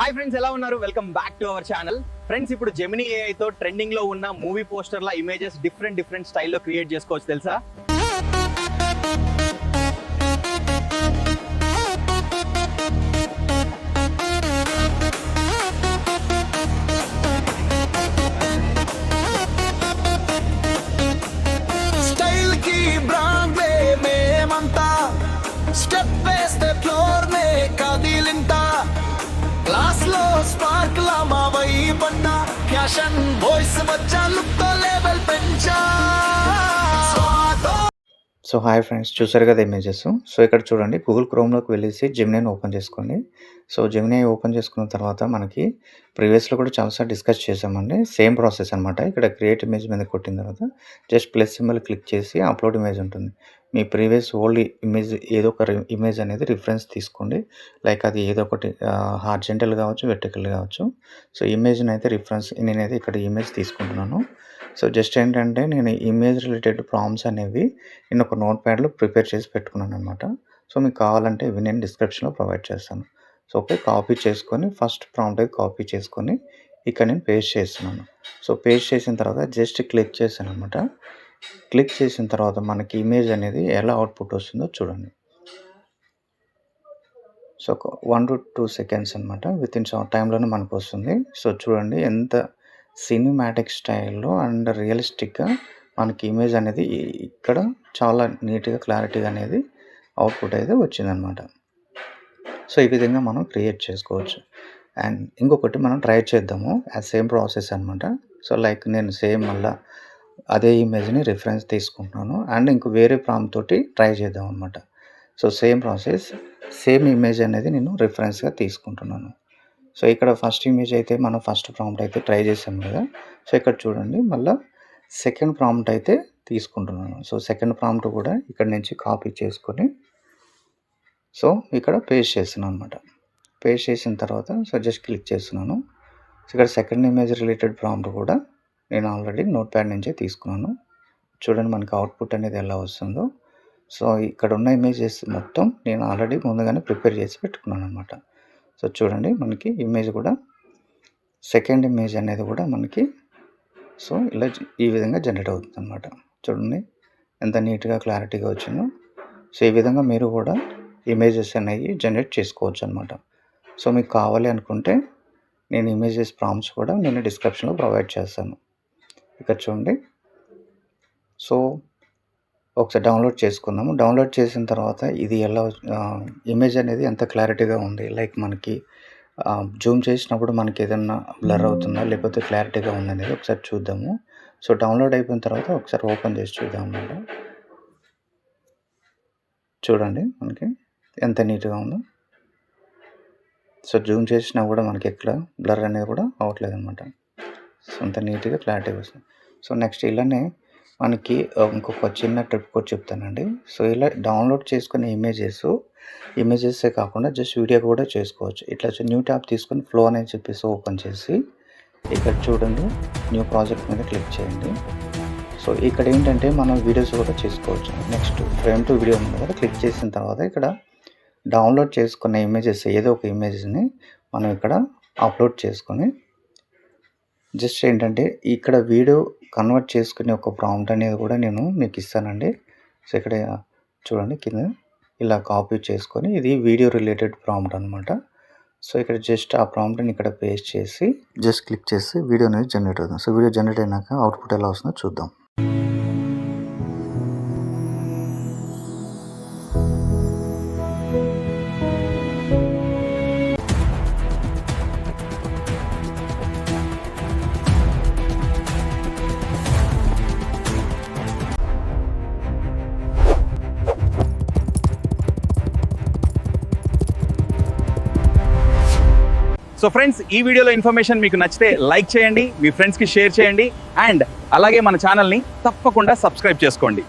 Hi friends ఎలా ఉన్నారు? Welcome back to our channel friends ఇప్పుడు జెమినీ ఏఐ తో ట్రెండింగ్లో ఉన్న మూవీ పోస్టర్ల ఇమేజెస్ డిఫరెంట్ డిఫరెంట్ స్టైల్లో క్రియేట్ చేసుకోవచ్చు తెలుసా? స్టైల్కి బ్రాండ్లే మేమంతా స్టెప్ వేస్తే ఫ్లోర్ నే కదిలింటా స్పార్క్ లా మా వై వైపంట ఫ్యాషన్ వాయిస్ వచ్చా లుక్తో లెవెల్ పెంచా సో హాయ్ ఫ్రెండ్స్ చూసారు కదా ఇమేజెస్? సో ఇక్కడ చూడండి గూగుల్ క్రోమ్లోకి వెళ్ళేసి జెమినైని ఓపెన్ చేసుకోండి సో జెమినై ఓపెన్ చేసుకున్న తర్వాత మనకి ప్రీవియస్లో కూడా చాలాసార్లు డిస్కస్ చేసామండి సేమ్ ప్రాసెస్ అనమాట ఇక్కడ క్రియేట్ ఇమేజ్ మీద కొట్టిన తర్వాత జస్ట్ ప్లస్ సింబల్ క్లిక్ చేసి అప్లోడ్ ఇమేజ్ ఉంటుంది. మీ ప్రీవియస్ ఓల్డ్ ఇమేజ్ ఏదో ఒక ఇమేజ్ అనేది రిఫరెన్స్ తీసుకోండి. లైక్ అది ఏదో ఒకటి హార్జెంటల్ కావచ్చు వెర్టికల్ కావచ్చు. సో ఇమేజ్ని అయితే రిఫరెన్స్ నేనైతే ఇక్కడ ఇమేజ్ తీసుకుంటున్నాను. సో జస్ట్ ఏంటంటే నేను ఇమేజ్ రిలేటెడ్ ప్రామ్స్ అనేవి నేను ఒక నోట్ ప్యాడ్లో ప్రిపేర్ చేసి పెట్టుకున్నాను అనమాట సో మీకు కావాలంటే ఇవి నేను డిస్క్రిప్షన్లో ప్రొవైడ్ చేస్తాను. సో ఓకే కాపీ చేసుకొని ఫస్ట్ ప్రాంప్ట్ కాపీ చేసుకొని ఇక్కడ నేను పేస్ట్ చేస్తున్నాను. సో పేస్ట్ చేసిన తర్వాత జస్ట్ క్లిక్ చేశాను అనమాట క్లిక్ చేసిన తర్వాత మనకి ఇమేజ్ అనేది ఎలా అవుట్పుట్ వస్తుందో చూడండి. So one to two seconds అనమాట విత్ ఇన్ టైంలోనే మనకు వస్తుంది. సో చూడండి ఎంత సినిమాటిక్ స్టైల్లో అండ్ రియలిస్టిక్గా మనకి ఇమేజ్ అనేది ఇక్కడ చాలా నీట్గా క్లారిటీగా అనేది అవుట్పుట్ అయితే వచ్చిందనమాట సో ఈ విధంగా మనం క్రియేట్ చేసుకోవచ్చు. అండ్ ఇంకొకటి మనం ట్రై చేద్దాము. ఆ సేమ్ ప్రాసెస్ అనమాట సో లైక్ నేను సేమ్ మళ్ళా అదే ఇమేజ్ని రిఫరెన్స్ తీసుకుంటున్నాను. అండ్ ఇంకో వేరే ప్రామ్ తోటి ట్రై చేద్దాం అనమాట so same process same image అనేది నేను రిఫరెన్స్గా తీసుకుంటున్నాను. సో ఇక్కడ ఫస్ట్ ఇమేజ్ అయితే మనం ఫస్ట్ ప్రాంప్ట్ అయితే ట్రై చేసాం కదా. సో ఇక్కడ చూడండి మళ్ళీ సెకండ్ ప్రాంప్ట్ అయితే తీసుకుంటున్నాను. సో సెకండ్ ప్రాంప్ట్ కూడా ఇక్కడ నుంచి కాపీ చేసుకొని సో ఇక్కడ పేస్ట్ చేస్తున్నాను అనమాట పేస్ట్ చేసిన తర్వాత సో జస్ట్ క్లిక్ చేస్తున్నాను. సో ఇక్కడ సెకండ్ ఇమేజ్ రిలేటెడ్ ప్రాంప్ట్ కూడా నేను ఆల్రెడీ నోట్ ప్యాడ్ నుంచే తీసుకున్నాను. చూడండి మనకి అవుట్పుట్ అనేది ఎలా వస్తుందో. సో ఇక్కడ ఉన్న ఇమేజెస్ మొత్తం నేను ఆల్రెడీ ముందుగానే ప్రిపేర్ చేసి పెట్టుకున్నాను అనమాట సో చూడండి మనకి ఇమేజ్ కూడా సెకండ్ ఇమేజ్ అనేది కూడా మనకి సో ఇలా ఈ విధంగా జనరేట్ అవుతుంది అనమాట చూడండి ఎంత నీట్గా క్లారిటీగా వచ్చిందో. సో ఈ విధంగా మీరు కూడా ఇమేజెస్ అనేవి జనరేట్ చేసుకోవచ్చు అనమాట సో మీకు కావాలి అనుకుంటే నేను ఇమేజెస్ ప్రామ్స్ కూడా నేను డిస్క్రిప్షన్లో ప్రొవైడ్ చేస్తాను. ఇక్కడ చూడండి. సో ఒకసారి డౌన్లోడ్ చేసుకుందాము. డౌన్లోడ్ చేసిన తర్వాత ఇది ఎలా ఇమేజ్ అనేది ఎంత క్లారిటీగా ఉంది? లైక్ మనకి జూమ్ చేసినప్పుడు మనకి ఏదన్నా బ్లర్ అవుతుందా? లేకపోతే క్లారిటీగా ఉందనేది ఒకసారి చూద్దాము. సో డౌన్లోడ్ అయిపోయిన తర్వాత ఒకసారి ఓపెన్ చేసి చూద్దాం అన్నమాట చూడండి మనకి ఎంత నీట్గా ఉందో. సో జూమ్ చేసినా కూడా మనకి ఎక్కడ బ్లర్ అనేది కూడా అవ్వట్లేదు అనమాట సో అంత నీట్గా క్లారిటీ వస్తుంది. సో నెక్స్ట్ ఇలానే మనకి ఇంకొక చిన్న ట్రిప్ కూడా చెప్తానండి. సో ఇలా డౌన్లోడ్ చేసుకునే ఇమేజెస్ ఇమేజెసే కాకుండా జస్ట్ వీడియో కూడా చేసుకోవచ్చు. ఇట్లా న్యూ ట్యాబ్ తీసుకొని ఫ్లో అని చెప్పేసి ఓపెన్ చేసి ఇక్కడ చూడండి న్యూ ప్రాజెక్ట్ మీద క్లిక్ చేయండి. సో ఇక్కడ ఏంటంటే మనం వీడియోస్ కూడా చేసుకోవచ్చు. నెక్స్ట్ ఫ్రేమ్ టు వీడియో ఉంది కదా క్లిక్ చేసిన తర్వాత ఇక్కడ డౌన్లోడ్ చేసుకున్న ఇమేజెస్ ఏదో ఒక ఇమేజ్ని మనం ఇక్కడ అప్లోడ్ చేసుకొని జస్ట్ ఏంటంటే ఇక్కడ వీడియో కన్వర్ట్ చేసుకునే ఒక ప్రాంప్ట్ అనేది కూడా నేను మీకు ఇస్తానండి. సో ఇక్కడ చూడండి కింద ఇలా కాపీ చేసుకొని ఇది వీడియో రిలేటెడ్ ప్రాంప్ట్ అనమాట సో ఇక్కడ జస్ట్ ఆ ప్రాంప్ట్ని ఇక్కడ పేస్ట్ చేసి జస్ట్ క్లిక్ చేసి వీడియో అనేది జనరేట్ అవుతుంది. సో వీడియో జనరేట్ అయినాక అవుట్పుట్ ఎలా వస్తుందో చూద్దాం. సో ఫ్రెండ్స్ ఈ వీడియోలో ఇన్ఫర్మేషన్ మీకు నచ్చితే లైక్ చేయండి మీ ఫ్రెండ్స్కి షేర్ చేయండి అండ్ అలాగే మన ఛానల్ని తప్పకుండా సబ్స్క్రైబ్ చేసుకోండి.